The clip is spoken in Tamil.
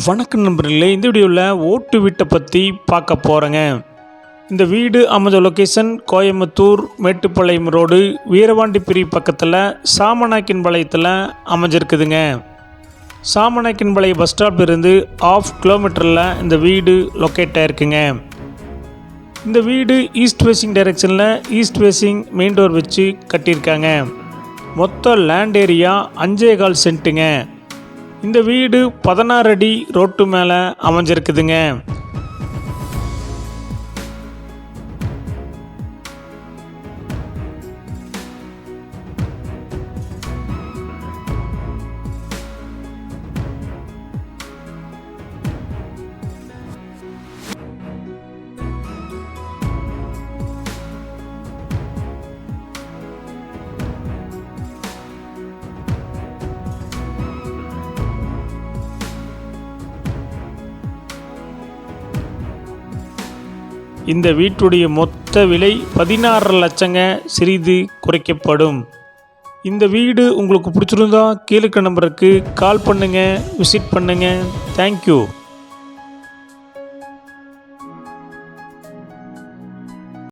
வணக்கம் நண்பர்களே இந்த வீடியோவில் ஓட்டு வீட்டை பற்றி பார்க்க போகிறேங்க இந்த வீடு அமைஞ்ச லொக்கேஷன் கோயம்புத்தூர் மேட்டுப்பாளையம் ரோடு வீரவாண்டி வீரவாண்டிப்பிரி பக்கத்தில் சாமநாயக்கன் பாளையத்தில் அமைஞ்சிருக்குதுங்க. சாமநாயக்கன் பாளையம் பஸ் ஸ்டாப் இருந்து ஆஃப் கிலோமீட்டரில் இந்த வீடு லொக்கேட் ஆயிருக்குங்க. இந்த வீடு ஈஸ்ட் ஃபேஸிங் டைரெக்ஷனில் ஈஸ்ட் ஃபேஸிங் மெயின் டோர் வச்சு கட்டியிருக்காங்க. மொத்த லேண்ட் ஏரியா அஞ்சே கால் சென்ட்டுங்க. இந்த வீடு பதினாறு அடி ரோட்டு மேலே அமைஞ்சிருக்குதுங்க. இந்த வீட்டுடைய மொத்த விலை பதினாறு லட்சங்க சிறிது குறைக்கப்படும். இந்த வீடு உங்களுக்கு பிடிச்சிருந்தா கீழே நம்பருக்கு கால் பண்ணுங்கள் விசிட் பண்ணுங்கள் தேங்க்யூ